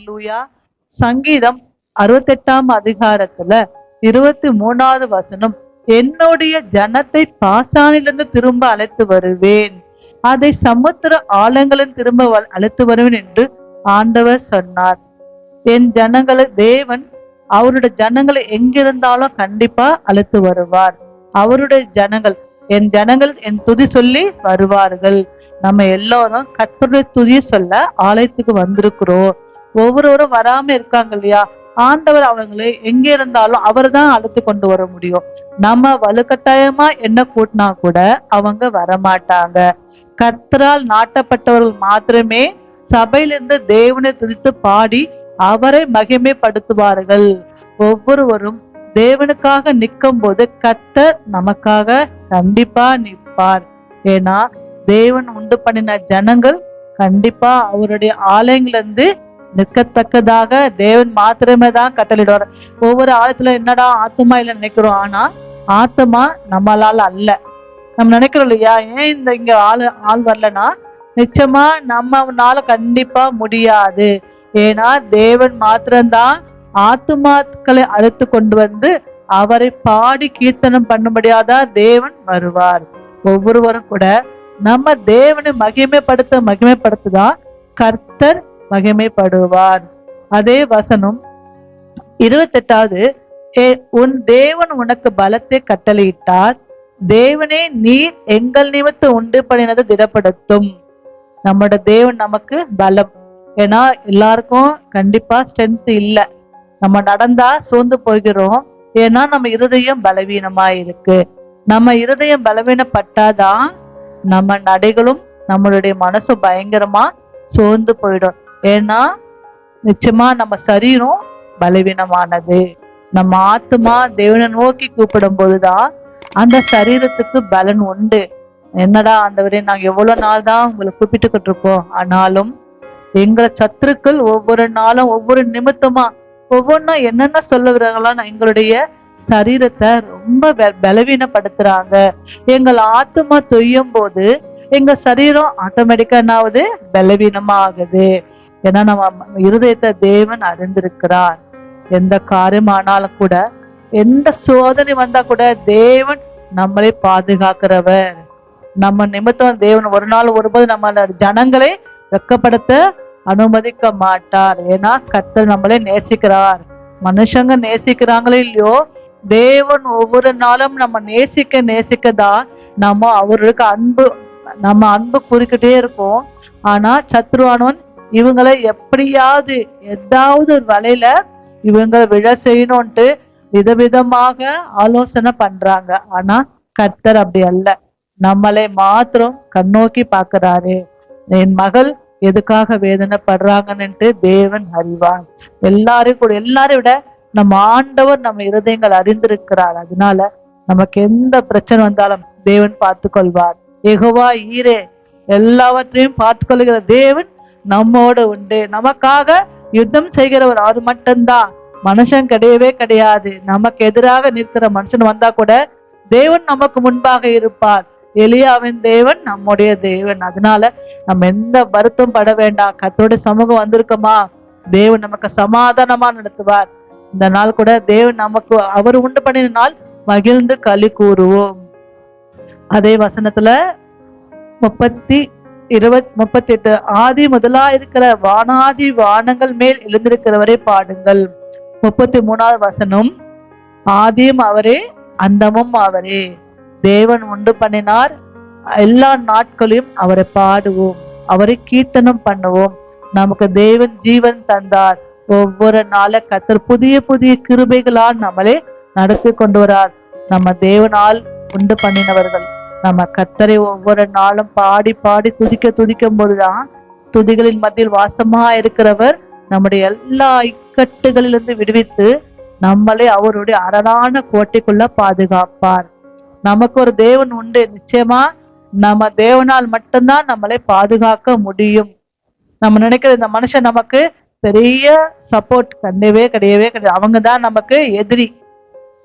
அல்லேலூயா சங்கீதம் அறுபத்தெட்டாம் அதிகாரத்துல இருபத்தி மூணாவது வசனம் என்னுடைய ஜனத்தை பாசானிலிருந்து திரும்ப அழைத்து வருவேன். அதை சமுத்திர ஆழங்களில் திரும்ப அழைத்து வருவேன் என்று ஆண்டவர் சொன்னார். என் ஜனங்களை தேவன் அவருடைய ஜனங்களை எங்கிருந்தாலும் கண்டிப்பா அழைத்து வருவார். அவருடைய ஜனங்கள் என் ஜனங்கள் என் துதி சொல்லி வருவார்கள். நம்ம எல்லாரும் கர்த்தருடைய துதி சொல்ல ஆலயத்துக்கு வந்திருக்கிறோம். ஒவ்வொருவரும் வராம இருக்காங்க இல்லையா? ஆண்டவர் அவங்களை எங்க இருந்தாலும் அவர் தான் அழைத்து கொண்டு வர முடியும். நம்ம வலுக்கட்டாயமா என்ன கூட்டினா கூட அவங்க வரமாட்டாங்க. கர்த்தரால் நாட்டப்பட்டவர்கள் மாத்திரமே சபையிலிருந்து தேவனை துதித்து பாடி அவரை மகிமைப்படுத்துவார்கள். ஒவ்வொருவரும் தேவனுக்காக நிற்கும் போது கத்தர் நமக்காக கண்டிப்பா நிற்பார். ஏன்னா தேவன் உண்டு பண்ணின ஜனங்கள் கண்டிப்பா அவருடைய ஆலயங்களிலிருந்து நிற்கத்தக்கதாக தேவன் மாத்திரமே தான் கட்டளிடுவார் ஒவ்வொரு ஆழத்துல என்னடா ஆத்மா இல்லை நினைக்கிறோம். ஆனா ஆத்மா நம்மளால அல்ல. நம்ம நினைக்கிறோம் இல்லையா? ஏன் இந்த இங்க ஆள் ஆள் வரலன்னா நிச்சயமா நம்மனால கண்டிப்பா முடியாது. ஏன்னா தேவன் மாத்திரம்தான் ஆத்துமாக்களை அழைத்து கொண்டு வந்து அவரை பாடி கீர்த்தனம் பண்ணும்படியாதான் தேவன் வருவார். ஒவ்வொருவரும் கூட நம்ம தேவனை மகிமைப்படுத்த மகிமைப்படுத்துதான் கர்த்தர் மகிமைப்படுவார். அதே வசனம் இருபத்தெட்டாவது "ஏ- உன் தேவன் உனக்கு பலத்தை கட்டளையிட்டார். தேவனே நீர் எங்கள் நிமித்து உண்டு பண்ணினதை திடப்படுத்தும். நம்மோட தேவன் நமக்கு பலம். ஏன்னா எல்லாருக்கும் கண்டிப்பா ஸ்ட்ரென்த் இல்ல. நம்ம நடந்தா சோர்ந்து போகிறோம். ஏன்னா நம்ம இருதயம் பலவீனமா இருக்கு. நம்ம இருதயம் பலவீனப்பட்டாதான் நம்ம நடைகளும் நம்மளுடைய மனசும் பயங்கரமா சோர்ந்து போயிடும். ஏன்னா நிச்சயமா நம்ம சரீரம் பலவீனமானது. நம்ம ஆத்மா தேவனை நோக்கி கூப்பிடும் போதுதான் அந்த சரீரத்துக்கு பலன் உண்டு. என்னடா ஆண்டவரே நாங்க எவ்வளவு நாள் தான் உங்களை கூப்பிட்டுக்கிட்டு இருக்கோம் ஆனாலும் எங்களை சத்துருக்கள் ஒவ்வொரு நாளும் ஒவ்வொரு நிமித்தமா ஒவ்வொன்றும் என்னென்ன சொல்லுகிறாங்களோ எங்களுடைய சரீரத்தை ரொம்ப பலவீனப்படுத்துறாங்க. எங்கள் ஆத்மா தொய்யும் போது எங்க சரீரம் ஆட்டோமேட்டிக்கா என்னாவது பலவீனமா ஆகுது ஏன்னா நம்ம இருதயத்தை தேவன் அறிந்திருக்கிறார். எந்த காரியம் ஆனாலும் கூட எந்த சோதனை வந்தா கூட தேவன் நம்மளை பாதுகாக்கிறவர். நம்ம நிமித்தம் தேவன் ஒரு நாள் ஒருபோது நம்ம ஜனங்களை வெக்கப்படுத்த அனுமதிக்க மாட்டார். ஏன்னா கர்த்தர் நம்மளை நேசிக்கிறார். மனுஷங்க நேசிக்கிறாங்களோ இல்லையோ தேவன் ஒவ்வொரு நாளும் நம்ம நேசிக்க நேசிக்க தான் நம்ம அவருக்கு அன்பு நம்ம அன்பு குறிக்கிட்டே இருக்கோம். ஆனா சத்ருவானவன் இவங்களை எப்படியாவது ஏதாவது ஒரு வலையில இவங்க விழ செய்யணும்ட்டு விதவிதமாக ஆலோசனை பண்றாங்க. ஆனா கர்த்தர் அப்படி அல்ல. நம்மளை மாத்திரம் கண்ணோக்கி பார்க்கிறாரு. என் மகள் எதுக்காக வேதனைப்படுறாங்கன்னுட்டு தேவன் அறிவான் எல்லாரையும் கூட எல்லாரையும் விட நம்ம ஆண்டவர் நம்ம இருதயங்கள் அறிந்திருக்கிறார். அதனால நமக்கு எந்த பிரச்சனை வந்தாலும் தேவன் பார்த்து கொள்வார் எகுவா ஈரே எல்லாவற்றையும் பார்த்து கொள்கிற தேவன் நம்மோடு உண்டு. நமக்காக யுத்தம் செய்கிறவர் அவர் மட்டும்தான்? மனுஷன் கிடையவே கிடையாது. நமக்கு எதிராக நிற்கிற மனுஷன் வந்தா கூட தேவன் நமக்கு முன்பாக இருப்பார். எளியாவின் தேவன் நம்முடைய தேவன். அதனால நம்ம எந்த வருத்தம் பட வேண்டாம். கத்தோட சமூகம் வந்திருக்கோமா? தேவன் நமக்கு சமாதானமா நடத்துவார். இந்த நாள் கூட தேவன் நமக்கு அவர் உண்டு பண்ணின நாள் மகிழ்ந்து களி கூறுவோம். அதே வசனத்துல முப்பத்தி இருபத் முப்பத்தி எட்டு ஆதி முதலா இருக்கிற வானாதி வானங்கள் மேல் எழுந்திருக்கிறவரை பாடுங்கள். முப்பத்தி மூணாவது வசனம் ஆதியும் அவரே அந்தமும் அவரே. தேவன் உண்டு பண்ணினார் எல்லா நாட்களையும் அவரை பாடுவோம் அவரை கீர்த்தனம் பண்ணுவோம். நமக்கு தேவன் ஜீவன் தந்தார். ஒவ்வொரு நாள கத்தர் புதிய புதிய கிருபைகளால் நம்மளே நடத்தி கொண்டு வரார். நம்ம தேவனால் உண்டு பண்ணினவர்கள். நம்ம கத்தரை ஒவ்வொரு நாளும் பாடி பாடி துதிக்க துதிக்கும் போதுதான் துதிகளின் மத்தியில் வாசமா இருக்கிறவர் நம்முடைய எல்லா இக்கட்டுகளிலிருந்து விடுவித்து நம்மளை அவருடைய அரணான கோட்டைக்குள்ள பாதுகாப்பார். நமக்கு ஒரு தேவன் உண்டு. நிச்சயமா நம்ம தேவனால் மட்டும்தான் நம்மளை பாதுகாக்க முடியும். நம்ம நினைக்கிற இந்த மனுஷன் நமக்கு பெரிய சப்போர்ட் கண்டவே கிடையவே கிடையாது. அவங்க தான் நமக்கு எதிரி.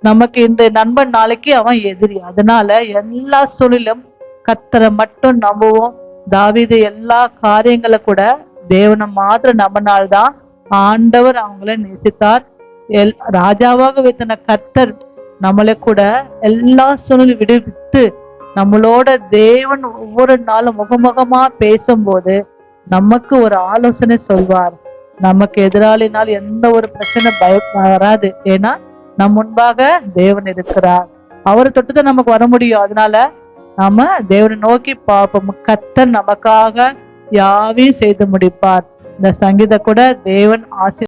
நமக்கு இந்த நண்பன் நாளைக்கு அவன் எதிரி. அதனால எல்லா சூழலும் கத்தரை மட்டும் நம்புவோம். தாவீது எல்லா காரியங்களை கூட தேவனை மாத்திர நம்பினால்தான் ஆண்டவர் அவங்கள நேசித்தார். எல் ராஜாவாக வைத்தன கத்தர் நம்மளை கூட எல்லா சூழ்நிலையும் விடுவித்து நம்மளோட தேவன் ஒவ்வொரு நாளும் முகமுகமா பேசும்போது நமக்கு ஒரு ஆலோசனை சொல்வார். நமக்கு எதிராளினால் எந்த ஒரு பிரச்சனை பய வராது. ஏன்னா நம் முன்பாக தேவன் இருக்கிறார். அவரை தொட்டுதான் நமக்கு வர முடியும். அதனால நாம தேவனை நோக்கி பார்ப்போம். கர்த்தர் நமக்காக யாவையும் செய்து முடிப்பார். இந்த சங்கீத கூட தேவன் ஆசி